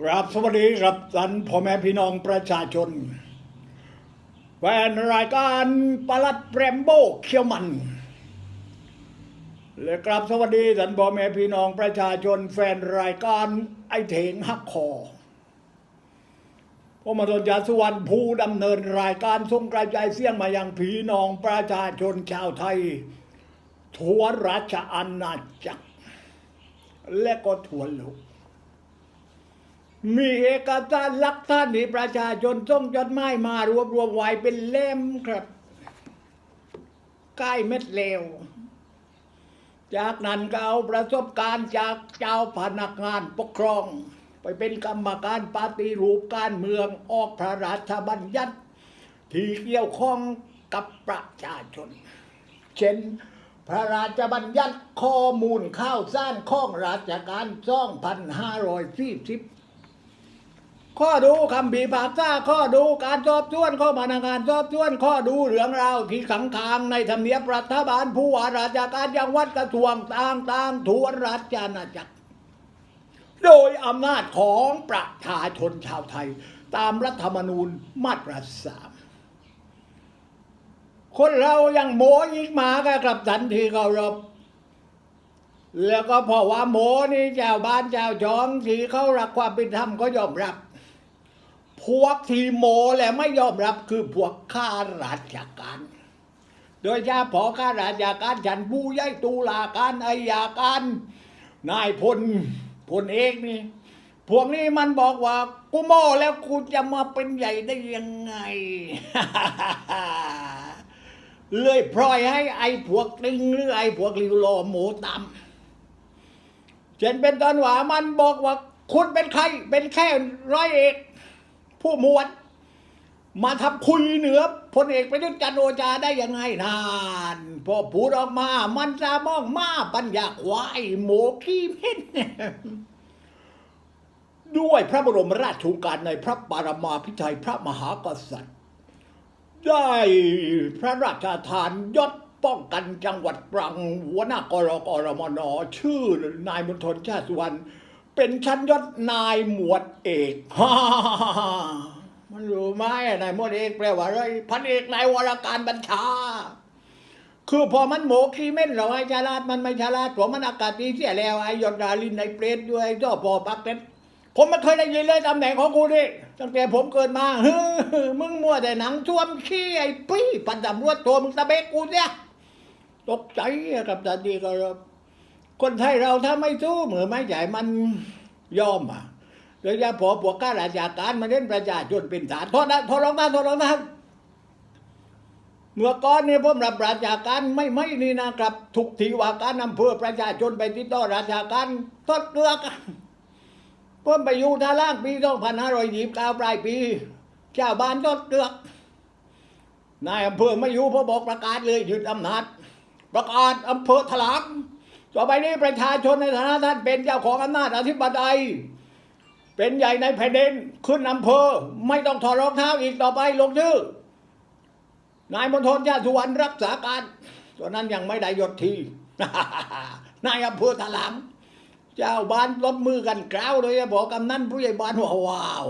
ครับสวัสดีรับท่านพ่อแม่พี่น้องประชาชน แฟนรายการปลัดแรมโบเขียวมัน และกราบสวัสดีท่านพ่อแม่พี่น้องประชาชน แฟนรายการไอเถงฮักคอผมมาตนจาสุวรรณผู้ดำเนินรายการส่งกระจายเสียงมายังพี่น้องประชาชนชาวไทย ทั่วราชอาณาจักร และก็ทั่วโลก มีเอกสารลักฐานที่ประชาชนส่งจดหมายมารวบรวมไว้เป็นเล่มครับใกล้เม็ดเลวจากนั้นก็เอาประสบการณ์จากเจ้าพนักงานปกครอง ไปเป็นกรรมการปฏิรูปการเมืองออกพระราชบัญญัติ ที่เกี่ยวข้องกับประชาชน เช่น พระราชบัญญัติข้อมูลข้าวสารข้องราชการ2540 ข้อดูคำบีปากซ่าข้อดูการสอบสวนข้อมาทางารสอบสวนข้อดูเรื่องราวที่ขังคางในทำเนียบรัฐบาลผู้ว่าราชการจังหวัดกระทรวงต่างๆทั่วราชอาณาจักร โดยอำนาจของประชาชนชาวไทย ตามรัฐธรรมนูญมาตราสามคนเรายังโมยิกหมาก็กลับสันทีเคารพแล้วก็เพราะว่าโมนี่เจ้าบ้านเจ้าจองที่เขารักความเป็นธรรมก็ยอมรับ พวกทีโมและไม่ยอมรับคือพวกข้าราชการ โดยเฉพาะข้าราชการฉันผู้ใหญ่ตุลาการอายการ นายพลพลเอกนี่ พวกนี้มันบอกว่า กูโม่แล้วกูจะมาเป็นใหญ่ได้ยังไง เลยพลอยให้ไอ้พวกติงหรือไอ้พวกลิวโลหมูตำเช่นเป็นตอนหวามันบอกว่า คุณเป็นใคร เป็นแค่ร้อยเอก ผู้หมวดมาทำคุยเหนือพลเอกประยุทธ์จันโอชาได้ยังไงนานพอพูดออกมา มันจะมองมาปัญญาควายโมขี้เม่นด้วยพระบรมราชโองการในพระปรมาภิไธยพระมหากษัตริย์ ได้พระราชทานยศป้องกันจังหวัดตรังหัวหน้ากรกรมนชื่อ นายมณฑลชาติสุวรรณ เป็นชั้นยศนายหมวดเอกฮ่ามันรู้ไหมนายหมวดเอกแปลว่าอะไรพันเอกนายวรการบัญชา คือพอมันโหมขี้เม่นเราไอ้ฉลาดมันไม่ฉลาดผมมันอากาศดีเสียแล้วไอ้ยศดาลินไอ้เปรตด้วยเจ้าพอปักเป็ดผมไม่เคยได้ยินเลยตำแหน่งของกูดิตั้งแต่ผมเกิดมาเฮ้อมึงมัวแต่หนังท่วมขี้ไอ้ปี้ปันตำรวจตัวมึงตะเบกกูเนี่ยตกใจกับตาดีก็รับ คนไทยเราถ้าไม่สู้เหมือไม่ใหญ่มันยอมอะโดยเฉพาะพวกข้าราชการมาเล่นประชาชนเป็นฐานโทษนะโทษรองท่านโทษรองท่านเมื่อก่อนเนี่ยผมรับราชการไม่ไม่นี่นะครับทุกทีว่าการอำเภอประชาชนไปติดต่อราชการทดเลือกผมไปอยู่ท่าล่างปี2529ปลายปีชาวบ้านทดเลือกนายอำเภอไม่อยู่พราะบอกประกาศเลยหยึดอำนาจประกาศอำเภอถลาง ต่อไปนี้ประชาชนในฐานะท่านเป็นเจ้าของอำนาจอธิปไตยเป็นใหญ่ในแผ่นดินขึ้นอำเภอ ไม่ต้องถอดรองเท้าอีกต่อไปลงชื่อนายมณฑลชาติสุวรรณรักษาการตอนนั้นยังไม่ได้ยศทีนายอำเภอถลางเจ้าบ้านลบมือกันกล้าวเลยบอกกำนันผู้ใหญ่บ้านว่าว้าว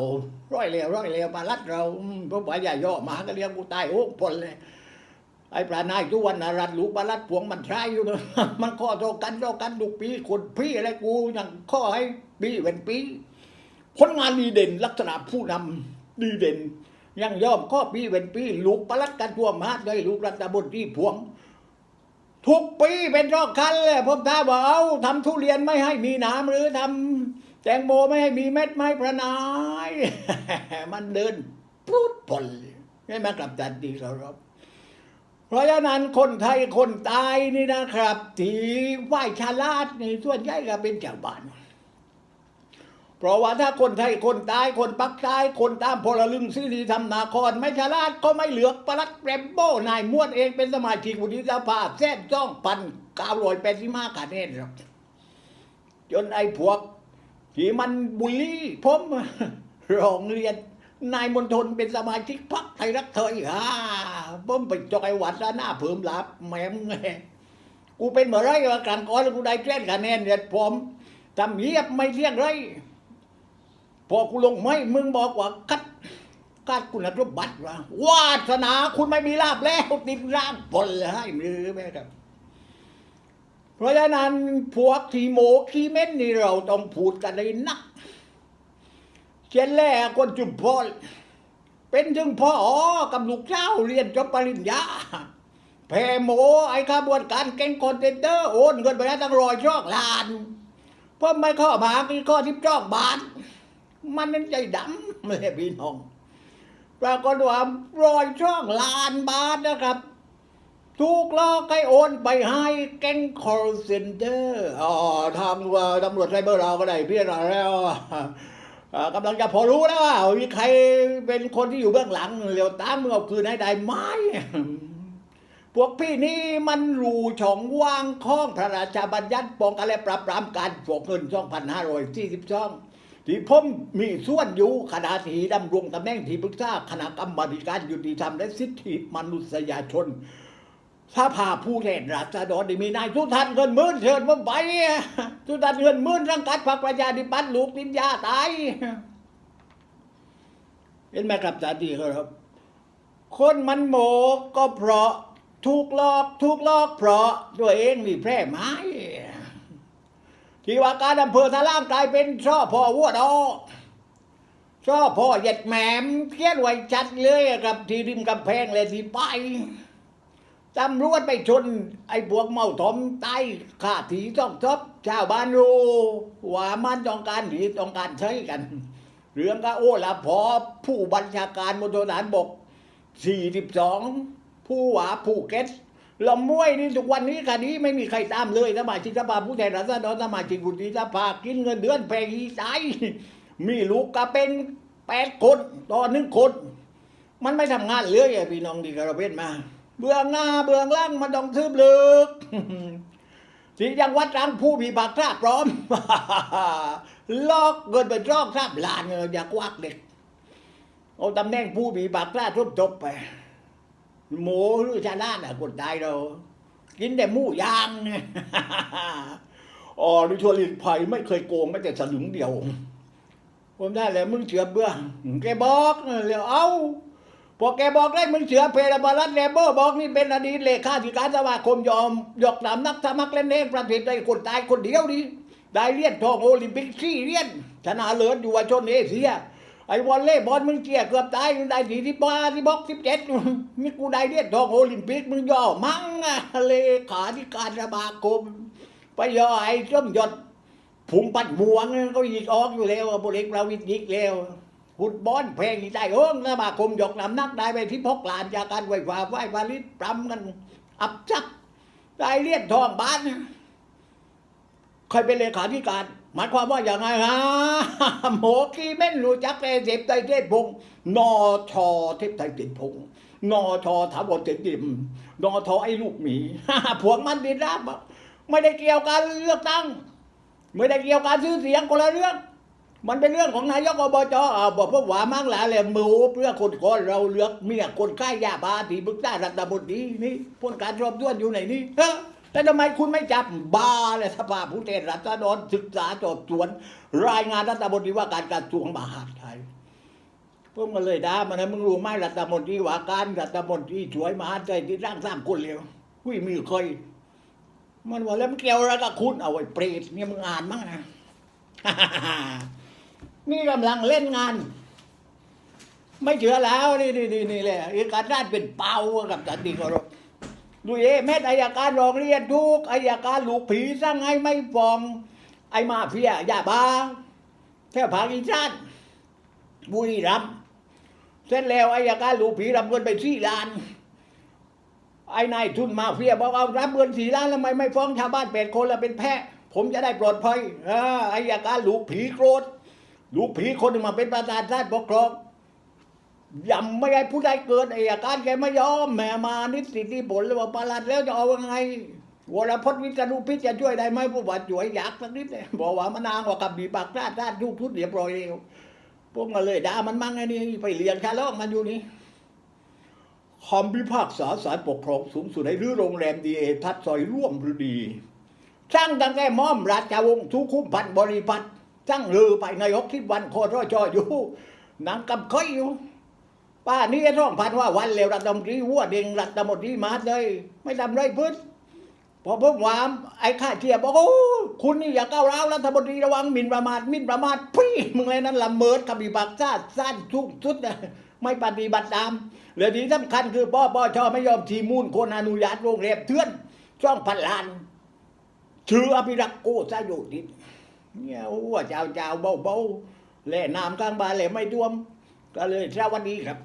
ร้อยเลวร้อยเลวมาลัดเราพวกว่าอย่ย่อมาก็เรียกกูตายโอ้พลเลย ไอ้ปลานายทุกวันนารัดลูกบาลัดพวงมันใช้อยู่นะมันข้อโตกันโตกันทุกปีคนพี่อะไรกูยังข้อให้ปีเว้นปีผลงานดีเด่น ลักษณะผู้นำดีเด่น ยังยอมข้อปีเว้นปีลูกประลัดกันทั่วมหาดเลยลูกรัฐบนที่พวง ทุกปีเป็นรอบคันเลยผมท้าบอกเอาทำทุเรียนไม่ให้มีหนามหรือทำแตงโมไม่ให้มีเม็ดไม่ประนาย มันเดินปลุดพลไม่มากลับจันดีเขารบเพ ราะฉะนั้นคนไทยคนตายนี่นะครับ ที่ไหว้ชาลาดในส่วนใหญ่ก็เป็นชาวบ้าน เพราะว่าถ้าคนไทยคนตายคนปักตายคนตามพลลึงซีรีทำนาคร ไม่ชาลาดก็ไม่เหลือกประลัดแรมโบ้นายม้วนเองเป็นสมาชิกวุฒิสภาแท้จ้องพันเก้าร้อยแปดสิบห้าคะแนนครับจนไอ้พวกที่มันบุลลี่ผมร้องเรียน นายมณฑลเป็นสมาชิกพรรคไทยรักไทยฮ่าผมไปจอยหวัดแล้วหน้าเพิ่มลับแหมมไงกูเป็นเมื่อไรกลางก้อนแล้วกูได้แจ้งคะแนนเด็ดผมทำเงียบไม่เที่ยงไรพอกูลงไม่มึงบอกว่าคัดคัดคุณสมบัติว่าวาสนาคุณไม่มีลาบแล้วติดร่างปนเลยให้มือแม่ครับ เพราะฉะนั้นพวกทีโมขีเม้นนี่เราต้องพูดกันเลยนัก เช่นแรกคนจุมพรเป็นถึงพ่อกับลูกเจ้าเรียนจบปริญญาแพโมไอ้ขบวนการแก๊งคอนเทนเตอร์โอนเงินไปแล้วตั้งร้อยช่องล้านเพิ่มไม่ข้อมาคือข้อทิพจองบาท มันนั่นใจดำเลยพี่น้องปรากฏว่ารอยช่องล้านบาทนะครับถูกลอกให้โอนไปให้แก๊งคอร์เซนเตอร์อ๋อทางว่าตำรวจไซเบอร์เราก็ได้พิจารณาแล้ว กำลังจะพอรู้แล้วว่ามีใครเป็นคนที่อยู่เบื้องหลังเร็วตามมือเอาคืนให้ได้ไหมพวกพี่นี่มันรูช่องว่างข้องพระราชบัญญัติป้องกันและปราบปรามการฟอกเงิน2542ที่ผมมีส่วนอยู่ขณะที่ดำรงตำแหน่งที่ปรึกษาคณะกรรมาธิการยุติธรรมและสิทธิมนุษยชน ถ้าพาผู้แทนราษฎรได้มีนายทุทันเงินหมื่นเชิญผมไปทุทันเงินหมื่นรังกัดพรรคประชาธิปัตย์ลูกนินยาตายเห็นไหมครับสาธีครับ คนมันโมก็เพราะถูกลอกถูกลอกเพราะตัวเองมีแพร่ไม้ที่ว่าการอำเภอทะล่างกลายเป็นช่อพ่อวัวดอกช่อพ่อเหย็ดแหมมเขียนไว้ชัดเลยกับที่ริมกำแพงเลยที่ไป ตำรวจไปชน ไอ้พวกเมาถมใต้ขาถีต้องทบชาวบ้านรู้ว่ามันต้องการหนีต้องการใช้กัน เรื่องก็โอ้ละพอผู้บัญชาการมณฑลทหารบก 42 ผู้ว่าผู้เก็ตลำมวยนี่ทุกวันนี้คดีไม่มีใครตามเลยสมาชิกสภาผู้แทนราษฎรสมาชิกวุฒิสภากินเงินเดือนแพงอีสายมีลูกก็เป็นแปดคนต่อหนึ่งคน มันไม่ทำงานเลยอะพี่น้องดีกระเพ็นมา เบื้องหน้าเบื้องล่างมันต้องทืบลึกที่ยังวัดรังผู้มีปากกล้าพร้อมลอกเงินไปรอกทราบลานเงินอย่ากวักเด็กเอาตำแหน่งผู้มีปากกล้าทุบจบไป หมูหรือชาลาดอะคนตายเรา กินแต่หมูย่างอ๋อดิชวลินภัยไม่เคยโกงแม้แต่สลึงเดียวผมได้แล้วมึงเชื่อเบื้องแกบอกเลยเอา พอแกบอกได้มึงเชื่อเพลบารัตแรเบอร์บอกนี่เป็นอดีตเลขาธิการสมาคมยอมยกนามนักสมัครเล่นเองประเทศได้คนตายคนเดียวดิได้เหรียญทองโอลิมปิกสี่เหรียญชนะเลิศอยู่ว่าชนเอเชียไอ้วอลเล่บอลมึงเจียเกือบตายมึงได้สี่ที่บ้าที่บอกสิบเจ็ดนี่กูได้เหรียญทองโอลิมปิกมึงย่อมั่งอะเลขาธิการสมาคมไปย่อไอ้ส้มหยดผุงปัดหมวงก็ยิงออกอยู่แล้วบุเลกระวิทยิกแล้ว ฟุตบอลแพงอีได้เอิ้งสมาคมยกน้ำหนักได้ไปที่พกหลานจากการไหวฟ้าไหววาลิตปรำกัน อับจับได้เลียนทองบ้านใครเป็นเลขาธิการหมายความว่าอย่างไงฮะหมอกี้แม่นรู้จักเลยเจ็บไตเทศพงนอชอเทพไทยเจ็ดพงนอชอถาวรเจ็ดดิมนอทอไอ้ลูกหมีพวกมันดินรับไม่ได้เกี่ยวกันเลือกตั้ง ไม่ได้เกี่ยวกับการซื้อเสียงคนละเรื่อง มันเป็นเรื่องของนายกอบจอ่าบอกพวกหวามั่งหลายแหละหมูเพื่อคนคนเราเลือกเมียคนใกล้ยาบาที่บึกษารัฐบดีนี่พ้นการสอบสวนอยู่ไหนนี่เฮ้แต่ทำไมคุณไม่จับ บาเลยสภาผู้แทนรัฐดรศึกษาสอบสวน รายงานรัฐบดีว่าการกระทรวงมหาดไทยพวกมันเลยด่ามันนะมึงรู้ไหมรัฐมนตรีว่าการรัฐมนตรีช่วยมหาดไทยที่ร่างสร้างคนเลวหุ้ยมีเคยมันว่าแล้วมันเกี่ยวอะไรกับคุณเอาไว้เปรตเนี่ยมึงอ่านมั้งนะ นี่กำลังเล่นงาน ไม่เชื่อแล้วนี่นี่นี่นี่แหละเอกราชเป็นเป่ากับสันติเคารพดูเอแม่อายการรองเรียนทุกอายการลูกผีสั่งให้ไม่ฟ้อง ไอ้มาเฟียยาบ้าแถวภาคอีสานบุรีรัมย์เสร็จแล้วอายการลูกผีรับเงินไปสี่ล้านไอ้นายทุนมาเฟียบอกเอารับเงินสี่ล้านแล้วทำไมไม่ฟ้องชาวบ้านแปดคนแล้วเป็นแพะ ผมจะได้ปลอดภัยอ่าอายการลูกผีโกรธ ลูกผีคนหนึ่งมาเป็นประธานชาติปกครองยำไม่ให้ผู้ใดเกิดอายการแกไม่ยอมแหม่มานิสิทธิผลเลยว่าประหลัดแล้วจะเอายังไงวรพจน์วิจารุพิษจะช่วยได้ไหมผู้บาดช่วยอยากสักนิดเลยบอกว่ามันนางว่ากับบีปากชาติชาติยุทุดเรียบร้อยแล้วพวกมันเลยด่ามันมั่งไอ้นี่ไปเรียนชาลอกมันอยู่นี่คำพิพากษาศาลปกครองสูงสุดให้รื้อโรงแรมดีเอทัศน์ซอยร่วมฤดี สร้างตั้งแต่ม่อมราชวงศ์ทุกคุมพันบริพัตร จังลือไปในหกสิบวันโคตรจออยู่หนังกับค่อยอยู่ ป้านี่ร้องพันว่าวันเลวรัฐมนตรีวัวเด้งรัฐมนตรีมาเลย ไม่ทำไรพื้นพอเพิ่มวามไอ้ข้าเทียบบอกโอ้คุณนี่อย่าก้าวร้าวรัฐมนตรีระวังหมิ่นประมาทมิ่นประมาทพี่มึงเลยนั้นละเมิดคำพิพากษาสั้นทุกสุดนะไม่ปฏิบัติตามเหลือที่สำคัญคือปปชไม่ยอมทีมูลคนอนุญาตโรงแรมเถื่อนช่องพันล้านชื่ออภิรักษ์โกซาโยติด เนี่ยว่าเจ้าเจ้าเบาๆแหล่น้ำกลางบานแหล่ไม่ท่วม ก็เลยสวัสดีครับ